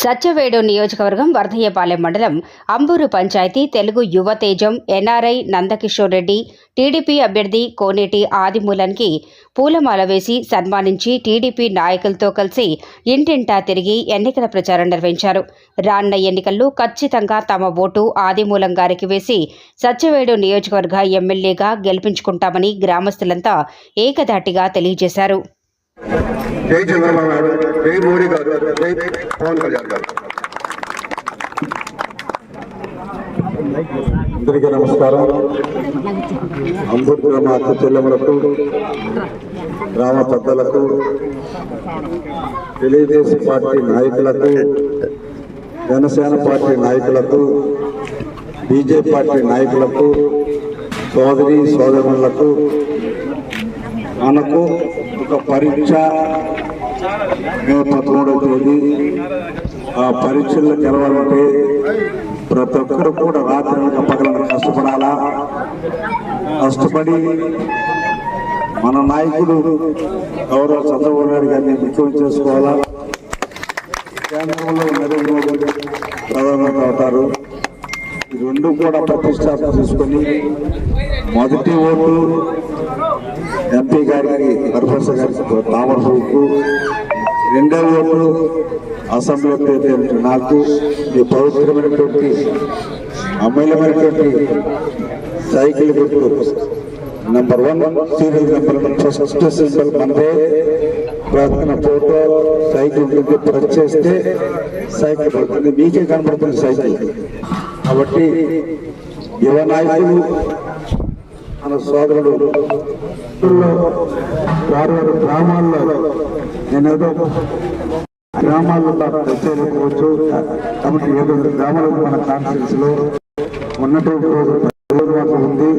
సత్యవేడు నియోజకవర్గం వర్ధయ్యపాలెం మండలం Ambur panchayat Telugu యువతేజం NRI Nandakishore Reddy TDP అభ్యర్థి కోనేటి ఆదిమూలన్కి పూలమాల వేసి సన్మానించి టీడీపీ నాయకులతో కలిసి ఇంటింటా తిరిగి ఎన్నికల ప్రచారం నిర్వహించారు. రానున్న ఎన్నికల్లో ఖచ్చితంగా తమ ఓటు ఆదిమూలం గారికి వేసి సత్యవేడు నియోజకవర్గ ఎమ్మెల్యేగా గెలిపించుకుంటామని గ్రామస్తులంతా ఏకధాటిగా తెలియజేశారు. జై చంద్రబాబు గారు జై మోడీ గారు జై పవన్ కళ్యాణ్ గారు. అందరికీ నమస్కారం. అంబేద్కర్ మా అక్క చెల్లెములకు గ్రామ పెద్దలకు తెలుగుదేశం పార్టీ నాయకులకు జనసేన పార్టీ నాయకులకు బీజేపీ పార్టీ నాయకులకు సోదరి సోదరులకు మనకు యొక్క పరీక్ష. మే పదమూడవ తేదీ. ఆ పరీక్షల్లో గెలవాలంటే ప్రతి ఒక్కరు కూడా రాత్రి పగలను కష్టపడాలా? కష్టపడి మన నాయకుడు గౌరవ చంద్రబాబు నాయుడు గారిని ముఖ్యం చేసుకోవాలా? కేంద్రంలో నరేంద్ర మోడీ ప్రధానమంత్రి అవుతారు. రెండు కూడా ప్రతిష్టాపన చేసుకొని మొదటి ఓటు ఎంపీ గారికి నరసింహ గారికి తామరపుకు రెండవ ఓటు అసెంబ్లీ అభ్యర్థి నాకు ఈ పవిత్రమైనటువంటి అమూల్యమైనటువంటి సైకిల్ గుర్తు. Number one serial number first symbol మనదే. ప్రతిన ఫోటో సైకిల్ గుర్తు ప్రెస్ చేస్తే సైకిల్ పడుతుంది. మీకే కనబడుతుంది సైకిల్. కాబట్టి యువ నాయకులు మన సోదరుడు ఊళ్ళో వారి వారి గ్రామాల్లో నేనేదో గ్రామాల్లో తెచ్చేయకపోవచ్చు కాబట్టి ఏదో గ్రామాలకు మన కాన్ఫరెన్స్లో ఉన్నటువంటి ఉంది.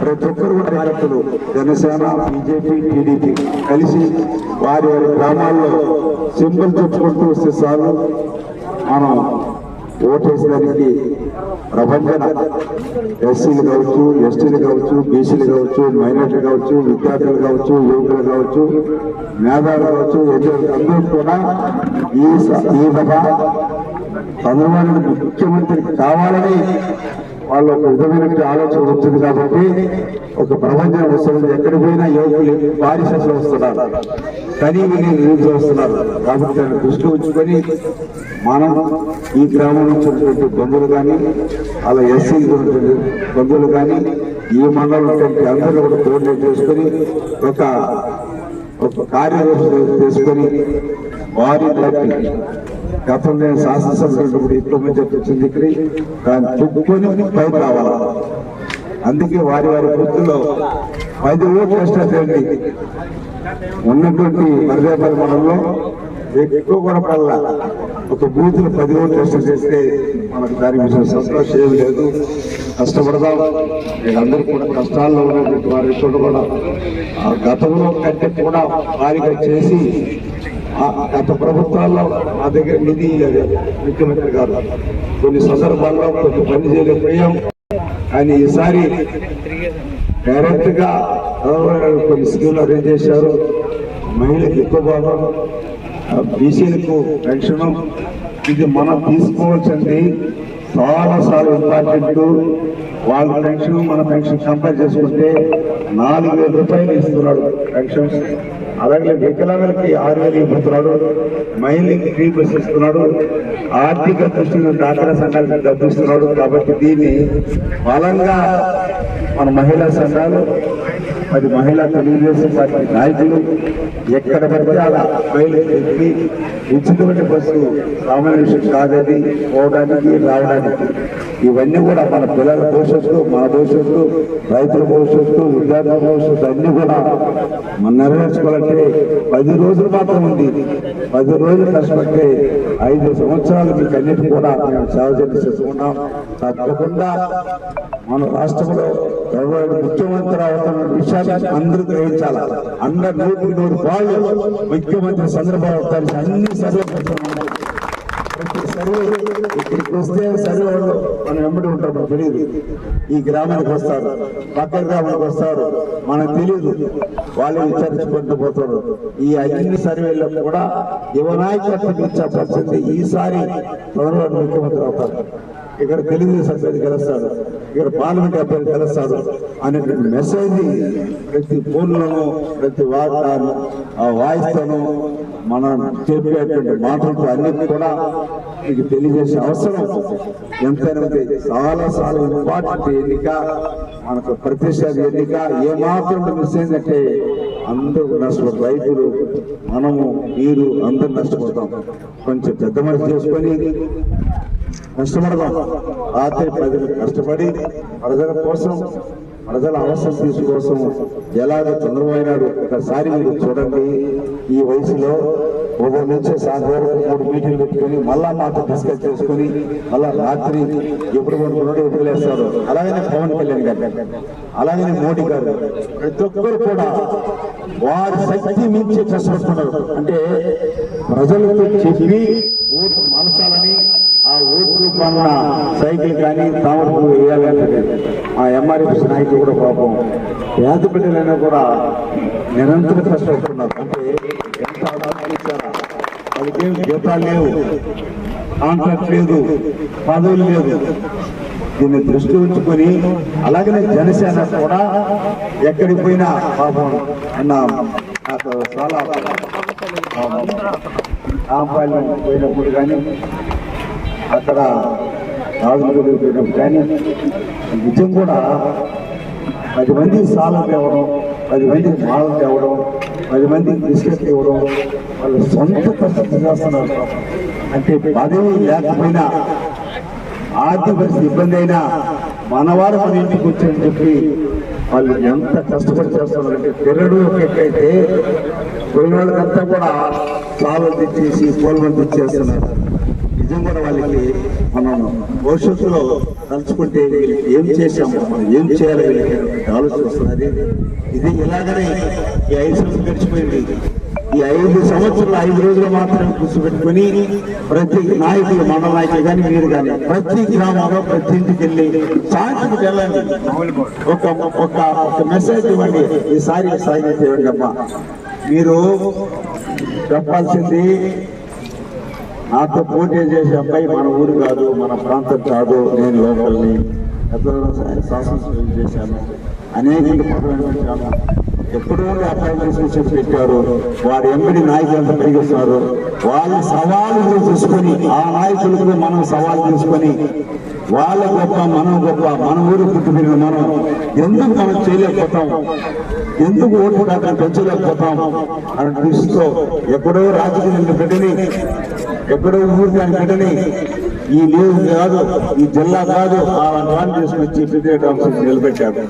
ప్రతి ఒక్కరు కార్యకర్తలు జనసేన బీజేపీ టీడీపీ కలిసి వారి వారి గ్రామాల్లో సింబల్ చెప్పుకుంటూ వస్తే సార్ మనం ఓటేసడానికి ప్రపంచన ఎస్సీలు కావచ్చు ఎస్టీలు కావచ్చు బీసీలు కావచ్చు మైనార్టీలు కావచ్చు విద్యార్థులు కావచ్చు యువకులు కావచ్చు మేధావులు కావచ్చు ఎదురు అందరూ కూడా ఈ స- ఈ సభ చంద్రబాబు ముఖ్యమంత్రి కావాలని వాళ్ళు ఒక విధమైనటువంటి ఆలోచన వచ్చింది కాబట్టి ఒక ప్రపంచం వస్తుంది. ఎక్కడికి పోయినా యువకులు బారిసలు వస్తున్నారు. కానీ నేను నిరుద్యోగ వస్తున్నారు. కాబట్టి దాన్ని దృష్టిలో ఉంచుకొని మనం ఈ గ్రామం నుంచి ఉన్నటువంటి బంధువులు కానీ అలా ఎస్సీలు ఉన్నటువంటి బంధువులు కానీ ఈ మండలం అందరూ కూడా కోఆర్డినేట్ చేసుకొని ఒక ఒక కార్యదర్శి చేసుకొని వారి తప్పి గతంలో నేను శాసనసభ్యుడు ఇంట్లో మంది వచ్చింది దాన్ని చుట్టుకొని పైకి రావాలి. అందుకే వారి వారి వృత్తిలో పది ఓట్లు ఎక్స్ట్రా ఉన్నటువంటి మరిదేపల్లి పరిమాణంలో ఎక్కువ కూడా పడాల. ఒక బూతులు పది ఓట్లు కష్టం చేస్తే మనకు దాని విషయం సంతోషం లేదు. కష్టపడదాం. వీళ్ళందరూ కూడా కష్టాల్లో ఉన్నటువంటి వారి కూడా. ఆ గతంలో కంటే కూడా వారిగా చేసి గత ప్రభుత్వాల్లో నా దగ్గర నిధి లేదు ముఖ్యమంత్రి గారు కొన్ని సందర్భాల్లో కొంచెం పని చేయలేకపోయాం. కానీ ఈసారి డైరెక్ట్గా కొన్ని స్కీమ్లు అరేంజ్ చేశారు. మహిళలకు ఎక్కువ భాగం బీసీలకు పెన్షన్. ఇది మనం తీసుకోవాల్సింది చాలా చాలా ఇంపార్టెంట్. వాళ్ళ పెన్షన్ మన పెన్షన్ కంపేర్ చేసుకుంటే నాలుగు వేల రూపాయలు ఇస్తున్నాడు పెన్షన్ అలాగే వికలాంగులకి ఆరు వేలు ఇస్తున్నాడు మహిళలకి ఫ్రీ బస్ ఇస్తున్నాడు. ఆర్థిక దృష్టిని డాక్టర్ సంఘాలకు డబ్బు ఇస్తున్నాడు. కాబట్టి దీన్ని బలంగా మన మహిళా సంఘాలు మరి మహిళా తెలుగుదేశం పార్టీ నాయకులు ఎక్కడ పడితే అలా బయలుదేరి ఎక్కి ఉచితమైన బస్సు సామాన్య విషయం కాదది పోవడానికి రావడానికి ఇవన్నీ కూడా మన పిల్లల భవిష్యత్తు మన భవిష్యత్తు రైతుల భవిష్యత్తు విద్యార్థుల భవిష్యత్తు అన్ని కూడా మనం నెరవేర్చుకోవాలంటే పది రోజులు మాత్రం ఉంది. పది రోజులు కష్టపడితే ఐదు సంవత్సరాలు మీకు అన్నిటి కూడా మేము సేవ చేసుకున్నాం తప్పకుండా మన రాష్ట్రంలో ఎవరు ముఖ్యమంత్రి అవుతున్న విషయాన్ని అందరూ గ్రహించాలి. అందరు నూరు నూరు పాళ్ళు ముఖ్యమంత్రి చంద్రబాబు గారికి అన్ని సర్వే సర్వే ఇక్కడికి వస్తే సర్వే మనం వెంబడి ఉంటాము మనకు తెలియదు ఈ గ్రామానికి వస్తారు పక్క గ్రామానికి వస్తారు మనకు తెలియదు వాళ్ళు విచారించుకుంటూ పోతారు ఈ అన్ని సర్వేల్లో కూడా యువనాయకత్వం ఇచ్చే పరిస్థితి ఈసారి త్వరలో ముఖ్యమంత్రి అవుతారు ఇక్కడ తెలుగుదేశం అభ్యర్థి గెలుస్తాడు ఇక్కడ పార్లమెంట్ అభ్యర్థి గెలుస్తాడు అనేటువంటి మెసేజ్ ప్రతి ఫోన్లను ప్రతి వార్తను ఆ మనం చెప్పేటువంటి మాటలతో అన్నిటి కూడా మీకు తెలియజేసే అవసరం. ఎంతైనా చాలా చాలా ఇంపార్టెంట్ ఎన్నిక మనకు ప్రతిష్ట ఎన్నిక ఏమాత్రం మిస్ అయిందంటే అందరూ నష్టపోతారు రైతులు మనము మీరు అందరు నష్టపోతాం. కొంచెం పెద్ద మనసు చేసుకొని కష్టపడదాం రాత్రి ప్రజలు కష్టపడి ప్రజల కోసం ప్రజల అవసరం తీసుకోసం ఎలాగ చంద్రబాబు నాయుడు ఒకసారి మీరు చూడండి. ఈ వయసులో ఉదయం నుంచి సాయంత్రం మూడు మీటింగ్లు పెట్టుకొని మళ్ళా మాతో డిస్కస్ చేసుకొని మళ్ళా రాత్రి ఎప్పుడు కొనుక్కున్నాడు ఎప్పుడు లేస్తాడు అలాగనే పవన్ కళ్యాణ్ గారు అలాగనే మోడీ గారు ప్రతి ఒక్కరు కూడా వారి శక్తి మించి కష్టపడుతున్నారు. అంటే ప్రజలతో చెప్పి ఓటు మలచాలని ఓట్లు ఓటు సైకిల్ కానీ తామర పువ్వు వేయాలంటే ఆ ఎంఆర్ఎఫ్ నాయకులు కూడా పాపం పేద బిడ్డలైనా కూడా నిరంతరం కష్టపడుతున్నారు. అంటే ఎంత వాళ్ళకేం జీతాలు లేవు. కాంట్రాక్ట్ లేదు. పదవులు లేదు. దీన్ని దృష్టి ఉంచుకొని అలాగనే జనసేన కూడా ఎక్కడికి పోయినా పాపం అన్న నాకు చాలా ఆంపాలెం పోయినప్పుడు కానీ అక్కడ రాజులు కానీ నిజం కూడా పది మంది సాలం తేవడం పది మంది మాలలు తేవడం పది మంది బిస్కెట్ ఇవ్వడం వాళ్ళు సొంత పరిస్థితి చేస్తున్నారు. అంటే పదవి లేకపోయినా ఆర్థిక పరిస్థితి ఇబ్బంది అయినా మనవారు మన ఇంటికి వచ్చారని చెప్పి వాళ్ళు ఎంత కష్టపడి చేస్తున్నారంటే తిరడు ఎక్కడైతే పోయిన వాళ్ళకంతా కూడా సాలు తెచ్చేసి పూలమని తెచ్చేస్తున్నారు నిజం కూడా వాళ్ళకి మనం భవిష్యత్తులో తలుచుకుంటే వీళ్ళకి ఏం చేశాము ఏం చేయాలి వీళ్ళకి ఆలోచన వస్తున్నది ఇది ఇలాగనే ఈ ఐదు సంవత్సరాలు గడిచిపోయింది. ఈ ఐదు సంవత్సరాలు ఐదు రోజులు మాత్రమే కూర్చోబెట్టుకుని ప్రతి నాయకులు మన నాయకులు కానీ మీరు కానీ ప్రతి గ్రామంలో ప్రతి ఇంటికి వెళ్ళి సాయంత్రం వెళ్ళండి. ఒక ఒక ఒక మెసేజ్ ఇవ్వండి. ఈసారి సాయం చేయండి అమ్మా మీరు చెప్పాల్సింది నాతో పోటీ చేసే అబ్బాయి మన ఊరు కాదు మన ప్రాంతం కాదు నేను లోకల్ని గతంలో శాసనసభ చేశాను. అనేక ఎప్పుడో అబ్బాయి పెట్టారు వారి ఎంబడి నాయకులంతా పెరిగిస్తున్నారు వాళ్ళ సవాళ్ళు తీసుకొని ఆ నాయకులకు మనం సవాల్ తీసుకొని వాళ్ళ గొప్ప మనం గొప్ప మన ఊరు పుట్టి పెరిగిన మనం ఎందుకు మనం చేయలేకపోతాం? ఎందుకు ఓటు అక్కడ పెంచలేకపోతాం? అనే దృష్టితో ఎప్పుడో రాజకీయ పెట్టిని ఎక్కడో ఊరు వెంటనే ఈ లీవ్ కాదు ఈ జిల్లా కాదు ఆ వాడిని తీసుకొచ్చి పెద్ద నిలబెట్టాడు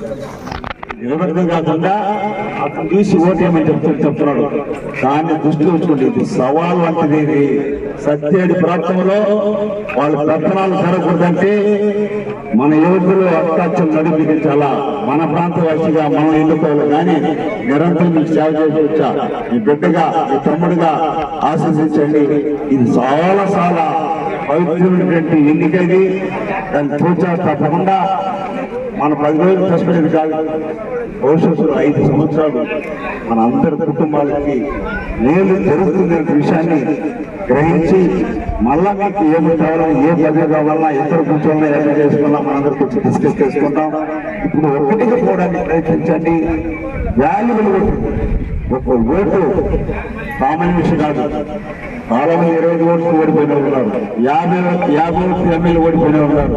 నిలబెట్టడం కాకుండా అతను చూసి ఓటేమని చెప్తూ చెప్తున్నాడు. దాన్ని దృష్టి ఉంచుకోండి. ఇది సవాల్ వంటిది ఇది. సత్యేడి ప్రాంతంలో వాళ్ళ పెత్తనాలు జరగకూడదంటే మన యువకులు అత్యాచం నడిపించాలా? మన ప్రాంతవాసిగా మనం ఎన్నుకోవాలి. కానీ నిరంతరం మీకు సేవ చేసి వచ్చా. మీ బిడ్డగా మీ తమ్ముడిగా ఆశీర్వదించండి. ఇది చాలా చాలా పవిత్రమైనటువంటి ఎన్నికది. దాన్ని ప్రోత్సాహం తప్పకుండా మన పది రోజులు కష్టపడేది కాదు. భవిష్యత్తులో ఐదు సంవత్సరాలు మన అందరి కుటుంబాలకి నేను జరుగుతుంది అనే విషయాన్ని గ్రహించి మళ్ళా మీకు ఏమి కావాలో ఏ పదవి కావాలన్నా ఎక్కడ కూర్చోవాలన్నా ఎక్కడ చేసుకున్నా మనందరూ కూర్చొని డిస్కస్ చేసుకుంటాం ఇప్పుడు ఒకటిగా పోవడానికి ప్రయత్నించండి. వాల్యుబుల్ ఒక ఓటు సామాన్య విషయం కాదు. చాలా మంది ఇరవై ఓట్లు ఓడిపోయిన ఉన్నారు. యాభై యాభై ఓట్లు ఎమ్మెల్యే ఓడిపోయిన ఉన్నారు.